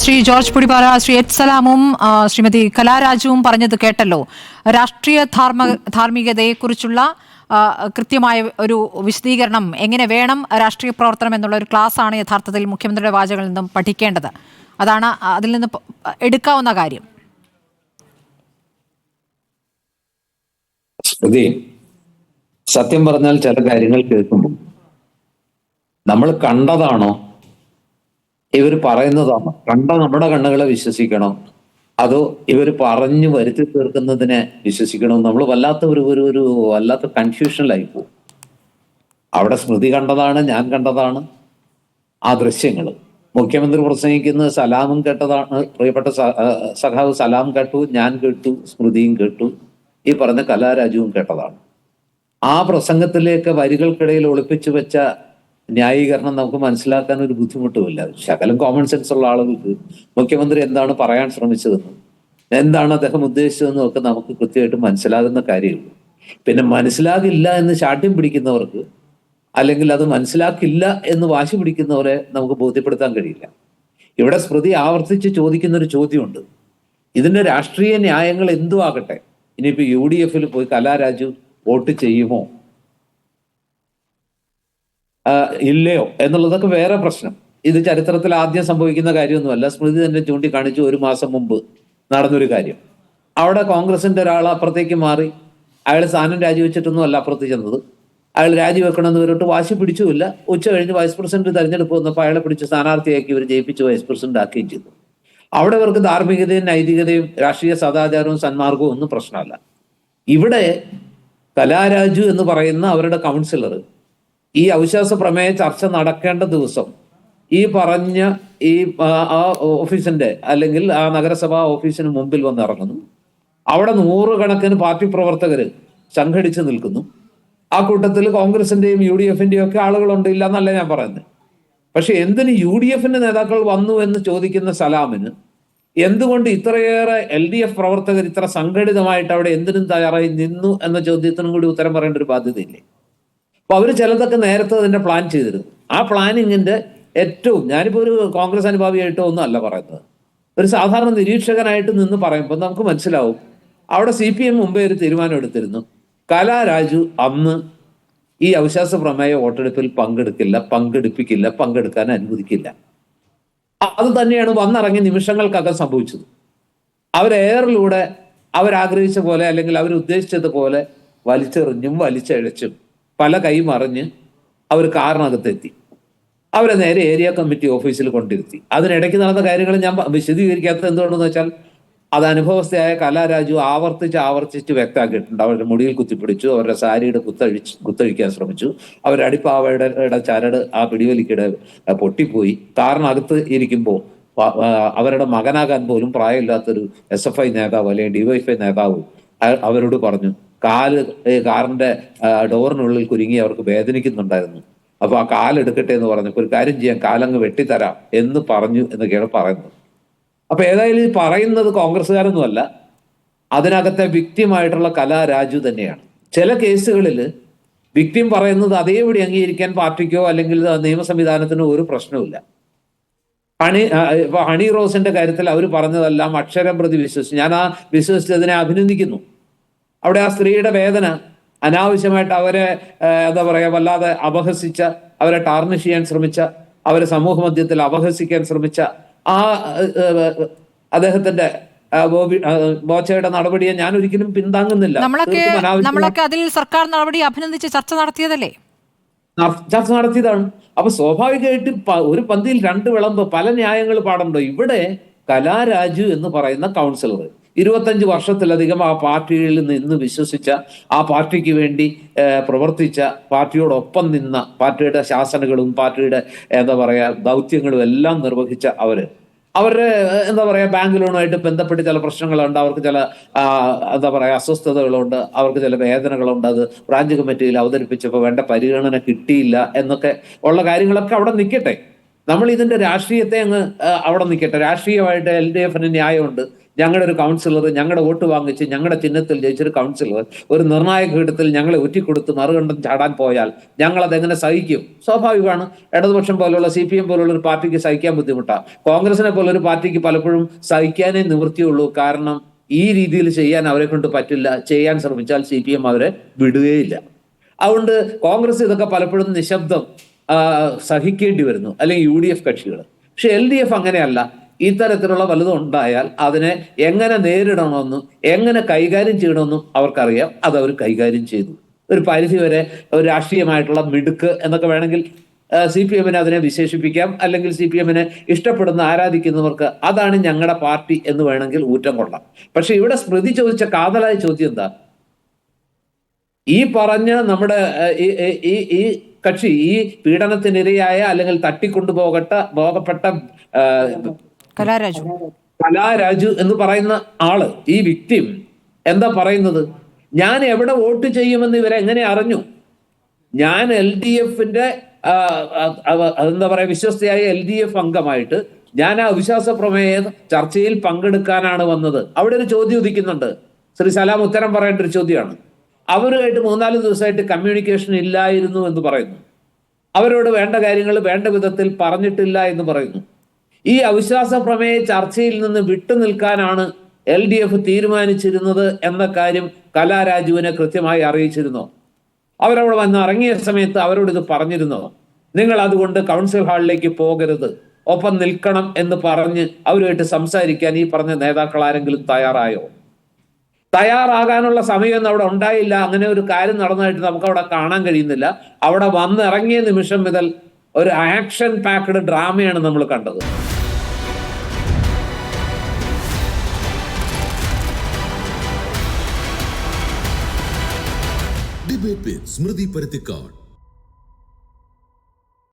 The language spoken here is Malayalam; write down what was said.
ശ്രീ ജോർജ് പുടിപാറ ശ്രീ എച്ച് സലാമും ശ്രീമതി കലാരാജുവും പറഞ്ഞത് കേട്ടല്ലോ. രാഷ്ട്രീയ ധാർമ്മ ധാർമ്മികതയെക്കുറിച്ചുള്ള കൃത്യമായ ഒരു വിശദീകരണം എങ്ങനെ വേണം രാഷ്ട്രീയ പ്രവർത്തനം എന്നുള്ള ഒരു ക്ലാസ് ആണ് യഥാർത്ഥത്തിൽ മുഖ്യമന്ത്രിയുടെ വാചകളിൽ നിന്നും പഠിക്കേണ്ടത്. അതാണ് അതിൽ നിന്ന് എടുക്കാവുന്ന കാര്യം. സത്യം പറഞ്ഞാൽ ചില കാര്യങ്ങൾ കേൾക്കുമ്പോൾ നമ്മൾ കണ്ടതാണോ ഇവർ പറയുന്നതാണ്. കണ്ട നമ്മുടെ കണ്ണുകളെ വിശ്വസിക്കണം. അതോ ഇവർ പറഞ്ഞു വരുത്തി തീർക്കുന്നതിനെ വിശ്വസിക്കണം നമ്മൾ വല്ലാത്ത ഒരു ഒരു ഒരു വല്ലാത്ത കൺഫ്യൂഷനിലായി പോകും അവിടെ സ്മൃതി കണ്ടതാണ് ഞാൻ കണ്ടതാണ് ആ ദൃശ്യങ്ങൾ മുഖ്യമന്ത്രി പ്രസംഗിക്കുന്നത് സലാമും കേട്ടതാണ് പ്രിയപ്പെട്ട സഖാവ് സലാം കേട്ടു ഞാൻ കേട്ടു സ്മൃതിയും കേട്ടു ഈ പറഞ്ഞ കലാരാജുവും കേട്ടതാണ്. ആ പ്രസംഗത്തിലേക്ക് വരികൾക്കിടയിൽ ഒളിപ്പിച്ചു വെച്ച ന്യായീകരണം നമുക്ക് മനസ്സിലാക്കാൻ ഒരു ബുദ്ധിമുട്ടുമില്ല. ശകലം കോമൺ സെൻസ് ഉള്ള ആളുകൾക്ക് മുഖ്യമന്ത്രി എന്താണ് പറയാൻ ശ്രമിച്ചതെന്നും എന്താണ് അദ്ദേഹം ഉദ്ദേശിച്ചതെന്നും ഒക്കെ നമുക്ക് കൃത്യമായിട്ട് മനസ്സിലാകുന്ന കാര്യമുള്ളൂ. പിന്നെ മനസ്സിലാകില്ല എന്ന് ശാഠ്യം പിടിക്കുന്നവർക്ക് അല്ലെങ്കിൽ അത് മനസ്സിലാക്കില്ല എന്ന് വാശി പിടിക്കുന്നവരെ നമുക്ക് ബോധ്യപ്പെടുത്താൻ കഴിയില്ല. ഇവിടെ സ്മൃതി ആവർത്തിച്ച് ചോദിക്കുന്ന ഒരു ചോദ്യമുണ്ട്. ഇതിന്റെ രാഷ്ട്രീയ ന്യായങ്ങൾ എന്തു ആകട്ടെ ഇനിയിപ്പോ യു ഡി എഫിൽ പോയി കലാരാജു വോട്ട് ചെയ്യുമോ? ഇല്ലയോ? എന്നുള്ളതൊക്കെ വേറെ പ്രശ്നം. ഇത് ചരിത്രത്തിൽ ആദ്യം സംഭവിക്കുന്ന കാര്യമൊന്നുമല്ല. സ്മൃതി തന്നെ ചൂണ്ടിക്കാണിച്ചു ഒരു മാസം മുമ്പ് നടന്നൊരു കാര്യം. അവിടെ കോൺഗ്രസിന്റെ ഒരാൾ അപ്പുറത്തേക്ക് മാറി. അയാൾ സ്ഥാനം രാജിവെച്ചിട്ടൊന്നും അല്ല അപ്പുറത്ത് ചെന്നത്. അയാൾ രാജിവെക്കണമെന്ന് ഇവരോട്ട് വാശി പിടിച്ചുമില്ല. ഉച്ച കഴിഞ്ഞ് വൈസ് പ്രസിഡന്റ് തെരഞ്ഞെടുപ്പ് വന്നപ്പോൾ അയാളെ പിടിച്ച് സ്ഥാനാർത്ഥിയാക്കി ഇവർ ജയിപ്പിച്ച് വൈസ് പ്രസിഡന്റ് ആക്കുകയും ചെയ്തു. അവിടെ ഇവർക്ക് ധാർമ്മികതയും നൈതികതയും രാഷ്ട്രീയ സദാചാരവും സന്മാർഗവും ഒന്നും പ്രശ്നമല്ല. ഇവിടെ കലാരാജു എന്ന് പറയുന്ന അവരുടെ കൗൺസിലർ ഈ അവിശ്വാസ പ്രമേയ ചർച്ച നടക്കേണ്ട ദിവസം ഈ പറഞ്ഞ ഈ ആ, ഓഫീസിന്റെ അല്ലെങ്കിൽ ആ നഗരസഭാ ഓഫീസിന് മുമ്പിൽ വന്ന് ഇറങ്ങുന്നു അവിടെ നൂറുകണക്കിന് പാർട്ടി പ്രവർത്തകർ സംഘടിച്ച് നിൽക്കുന്നു. ആ കൂട്ടത്തിൽ കോൺഗ്രസിന്റെയും യു ഡി എഫിന്റെയും ഒക്കെ ആളുകളുണ്ട് ഇല്ല എന്നല്ല ഞാൻ പറയുന്നത്. പക്ഷെ എന്തിന് യു ഡി എഫിന്റെ നേതാക്കൾ വന്നു എന്ന് ചോദിക്കുന്ന സലാമിന് എന്തുകൊണ്ട് ഇത്രയേറെ എൽ ഡി എഫ് പ്രവർത്തകർ ഇത്ര സംഘടിതമായിട്ട് അവിടെ എന്തിനും തയ്യാറായി നിന്നു എന്ന ചോദ്യത്തിനും കൂടി ഉത്തരം പറയേണ്ട ഒരു ബാധ്യതയില്ലേ? അപ്പൊ അവർ ചിലതൊക്കെ നേരത്തെ തന്നെ പ്ലാൻ ചെയ്തിരുന്നു. ആ പ്ലാനിങ്ങിന്റെ ഏറ്റവും ഞാനിപ്പോ ഒരു കോൺഗ്രസ് അനുഭാവിയായിട്ടോ ഒന്നും അല്ല പറയുന്നത്. ഒരു സാധാരണ നിരീക്ഷകനായിട്ട് നിന്ന് പറയുമ്പോൾ നമുക്ക് മനസ്സിലാവും. അവിടെ സി പി എം മുമ്പേ ഒരു തീരുമാനം എടുത്തിരുന്നു. കലാരാജു അന്ന് ഈ അവിശ്വാസ പ്രമേയ വോട്ടെടുപ്പിൽ പങ്കെടുക്കില്ല പങ്കെടുപ്പിക്കില്ല പങ്കെടുക്കാൻ അനുവദിക്കില്ല. അത് തന്നെയാണ് വന്നിറങ്ങിയ നിമിഷങ്ങൾക്കകം സംഭവിച്ചത്. അവർ അവരാഗ്രഹിച്ച പോലെ അല്ലെങ്കിൽ അവർ ഉദ്ദേശിച്ചതുപോലെ വലിച്ചെറിഞ്ഞും വലിച്ചഴച്ചും പല കൈ മറിഞ്ഞ് അവർ കാറിനകത്തെത്തി. അവരെ നേരെ ഏരിയ കമ്മിറ്റി ഓഫീസിൽ കൊണ്ടിരുത്തി. അതിനിടയ്ക്ക് നടന്ന കാര്യങ്ങൾ ഞാൻ വിശദീകരിക്കാത്തത് എന്തുകൊണ്ടെന്ന് വെച്ചാൽ അത് അനുഭവസ്ഥയായ കലാരാജു ആവർത്തിച്ച് ആവർത്തിച്ച് വ്യക്തമാക്കിയിട്ടുണ്ട്. അവരുടെ മുടിയിൽ കുത്തിപ്പിടിച്ചു അവരുടെ സാരിയുടെ കുത്തഴിച്ച് കുത്തഴിക്കാൻ ശ്രമിച്ചു. അവരുടെ അടിപ്പാവയുടെ യുടെ ചരട് ആ പിടിവലിക്കിടെ പൊട്ടിപ്പോയി. കാറിനകത്ത് ഇരിക്കുമ്പോൾ അവരുടെ മകനാകാൻ പോലും പ്രായമില്ലാത്തൊരു എസ് എഫ് ഐ നേതാവ് അല്ലെങ്കിൽ ഡിവൈഎഫ്ഐ നേതാവ് അവരോട് പറഞ്ഞു കാൽ കാറിന്റെ ഡോറിനുള്ളിൽ കുരുങ്ങി അവർക്ക് വേദനിക്കുന്നുണ്ടായിരുന്നു. അപ്പൊ ആ കാലെടുക്കട്ടെ എന്ന് പറഞ്ഞപ്പോൾ ഒരു കാര്യം ചെയ്യാൻ കാലങ്ങ് വെട്ടിത്തരാം എന്ന് പറഞ്ഞു എന്നൊക്കെയാണ് പറയുന്നത്. അപ്പൊ ഏതായാലും ഈ പറയുന്നത് കോൺഗ്രസ്സുകാരൊന്നുമല്ല. അതിനകത്തെ വിക്റ്റിമായിട്ടുള്ള കലാരാജു തന്നെയാണ്. ചില കേസുകളിൽ വിക്ടിം പറയുന്നത് അതേപടി അംഗീകരിക്കാൻ പാർട്ടിക്കോ അല്ലെങ്കിൽ നിയമ സംവിധാനത്തിനോ ഒരു പ്രശ്നവുമില്ല. ഹണി ഹണി റോസിന്റെ കാര്യത്തിൽ അവർ പറഞ്ഞതെല്ലാം അക്ഷരം പ്രതി വിശ്വസിച്ചു. ഞാൻ ആ വിശ്വസിച്ചതിനെ അഭിനന്ദിക്കുന്നു. അവിടെ ആ സ്ത്രീയുടെ വേദന അനാവശ്യമായിട്ട് അവരെ എന്താ പറയുക വല്ലാതെ അപഹസിച്ച അവരെ ടാർണിഷ് ചെയ്യാൻ ശ്രമിച്ച അവരെ സമൂഹ മധ്യത്തിൽ അപഹസിക്കാൻ ശ്രമിച്ച ആ അദ്ദേഹത്തിന്റെ ബോച്ചയുടെ നടപടിയെ ഞാൻ ഒരിക്കലും പിന്താങ്ങുന്നില്ല. നമ്മളൊക്കെ അതിൽ സർക്കാർ നടപടി അഭിനന്ദിച്ച് ചർച്ച നടത്തിയതല്ലേ? ചർച്ച നടത്തിയതാണ്. അപ്പൊ സ്വാഭാവികമായിട്ട് ഒരു പന്തിയിൽ രണ്ട് വിളമ്പ് പല ന്യായങ്ങൾ പാടുണ്ടോ? ഇവിടെ കലാരാജു എന്ന് പറയുന്ന കൗൺസിലർ ഇരുപത്തഞ്ച് വർഷത്തിലധികം ആ പാർട്ടിയിൽ നിന്ന് വിശ്വസിച്ച ആ പാർട്ടിക്ക് വേണ്ടി പ്രവർത്തിച്ച പാർട്ടിയോടൊപ്പം നിന്ന പാർട്ടിയുടെ ശാസനകളും പാർട്ടിയുടെ എന്താ പറയുക ദൗത്യങ്ങളും എല്ലാം നിർവഹിച്ച അവർ. അവരുടെ എന്താ പറയുക ബാങ്ക് ലോണുമായിട്ട് ബന്ധപ്പെട്ട് ചില പ്രശ്നങ്ങളുണ്ട്. അവർക്ക് ചില എന്താ പറയുക അസ്വസ്ഥതകളുണ്ട്. അവർക്ക് ചില വേദനകളുണ്ട്. അത് ബ്രാഞ്ച് കമ്മിറ്റിയിൽ അവതരിപ്പിച്ചപ്പോൾ വേണ്ട പരിഗണന കിട്ടിയില്ല എന്നൊക്കെ ഉള്ള കാര്യങ്ങളൊക്കെ അവിടെ നിൽക്കട്ടെ. നമ്മൾ ഇതിന്റെ രാഷ്ട്രീയത്തെ അങ്ങ് അവിടെ നിൽക്കട്ടെ. രാഷ്ട്രീയമായിട്ട് എൽ ഡി എഫിന് ന്യായമുണ്ട്. ഞങ്ങളുടെ ഒരു കൗൺസിലർ ഞങ്ങളുടെ വോട്ട് വാങ്ങിച്ച് ഞങ്ങളുടെ ചിഹ്നത്തിൽ ജയിച്ചൊരു കൗൺസിലർ ഒരു നിർണായക ഘട്ടത്തിൽ ഞങ്ങളെ ഒറ്റിക്കൊടുത്ത് മറുകണ്ഠം ചാടാൻ പോയാൽ ഞങ്ങൾ എങ്ങനെ സഹിക്കും? സ്വാഭാവികമാണ്. ഇടതുപക്ഷം പോലുള്ള സി പി എം പോലുള്ള ഒരു പാർട്ടിക്ക് സഹിക്കാൻ ബുദ്ധിമുട്ടാണ് കോൺഗ്രസിനെ പോലൊരു പാർട്ടിക്ക് പലപ്പോഴും സഹിക്കാനേ നിവൃത്തിയുള്ളൂ. കാരണം ഈ രീതിയിൽ ചെയ്യാൻ അവരെ കൊണ്ട് പറ്റില്ല. ചെയ്യാൻ ശ്രമിച്ചാൽ സി പി എം അവരെ വിടുകയില്ല. അതുകൊണ്ട് കോൺഗ്രസ് ഇതൊക്കെ പലപ്പോഴും നിശബ്ദം. സഹിക്കേണ്ടി വരുന്നു. അല്ലെങ്കിൽ യു ഡി എഫ് കക്ഷികൾ. പക്ഷെ എൽ ഡി എഫ് അങ്ങനെയല്ല. ഇത്തരത്തിലുള്ള വലുതും ഉണ്ടായാൽ അതിനെ എങ്ങനെ നേരിടണമെന്നും എങ്ങനെ കൈകാര്യം ചെയ്യണമെന്നും അവർക്കറിയാം. അത് അവർ കൈകാര്യം ചെയ്തു. ഒരു പരിധി വരെ ഒരു രാഷ്ട്രീയമായിട്ടുള്ള മിടുക്ക് എന്നൊക്കെ വേണമെങ്കിൽ സി പി എമ്മിനെ അതിനെ വിശേഷിപ്പിക്കാം. അല്ലെങ്കിൽ സി പി എമ്മിനെ ഇഷ്ടപ്പെടുന്ന ആരാധിക്കുന്നവർക്ക് അതാണ് ഞങ്ങളുടെ പാർട്ടി എന്ന് വേണമെങ്കിൽ ഊറ്റം കൊള്ളാം. പക്ഷെ ഇവിടെ സ്മൃതി ചോദിച്ച കാതലായ ചോദ്യം എന്താ? ഈ പറഞ്ഞ നമ്മുടെ ഈ- ഈ- കക്ഷി ഈ പീഡനത്തിനിരയായ അല്ലെങ്കിൽ തട്ടിക്കൊണ്ടുപോകട്ട പോകപ്പെട്ട കലാരാജു. കലാരാജു എന്ന് പറയുന്ന ആൾ ഈ വിക്ടിം എന്താ പറയുന്നത്? ഞാൻ എവിടെ വോട്ട് ചെയ്യുമെന്ന് ഇവരെ എങ്ങനെ അറിഞ്ഞു? ഞാൻ എൽ ഡി എഫിന്റെ എന്താ പറയാ വിശ്വസ്തയായ എൽ ഡി എഫ് അംഗമായിട്ട് ഞാൻ ആ അവിശ്വാസ പ്രമേയ ചർച്ചയിൽ പങ്കെടുക്കാനാണ് വന്നത്. അവിടെ ഒരു ചോദ്യം ഉദിക്കുന്നുണ്ട്. ശ്രീ സലാം ഉത്തരം പറയേണ്ട ഒരു ചോദ്യമാണ്. അവരുമായിട്ട് മൂന്നാൽ ദിവസമായിട്ട് കമ്മ്യൂണിക്കേഷൻ ഇല്ലായിരുന്നു എന്ന് പറയുന്നു. അവരോട് വേണ്ട കാര്യങ്ങൾ വേണ്ട വിധത്തിൽ പറഞ്ഞിട്ടില്ല എന്ന് പറയുന്നു. ഈ അവിശ്വാസ പ്രമേയ ചർച്ചയിൽ നിന്ന് വിട്ടു നിൽക്കാനാണ് എൽ ഡി എഫ് തീരുമാനിച്ചിരുന്നത് എന്ന കാര്യം കലാരാജുവിനെ കൃത്യമായി അറിയിച്ചിരുന്നോ. അവരവിടെ വന്ന് ഇറങ്ങിയ സമയത്ത് അവരോട് ഇത് പറഞ്ഞിരുന്നോ. നിങ്ങൾ അതുകൊണ്ട് കൗൺസിൽ ഹാളിലേക്ക് പോകരുത്. ഒപ്പം നിൽക്കണം എന്ന് പറഞ്ഞ് അവരുമായിട്ട് സംസാരിക്കാൻ ഈ പറഞ്ഞ നേതാക്കൾ ആരെങ്കിലും തയ്യാറായോ? തയ്യാറാകാനുള്ള സമയമൊന്നും അവിടെ ഉണ്ടായില്ല. അങ്ങനെ ഒരു കാര്യം നടന്നതായിട്ട് നമുക്ക് അവിടെ കാണാൻ കഴിയുന്നില്ല. അവിടെ വന്നിറങ്ങിയ നിമിഷം മുതൽ ഒരു ആക്ഷൻ പാക്ഡ് ഡ്രാമയാണ് നമ്മൾ കണ്ടത്. സ്മൃതി പരുത്തിക്കാട്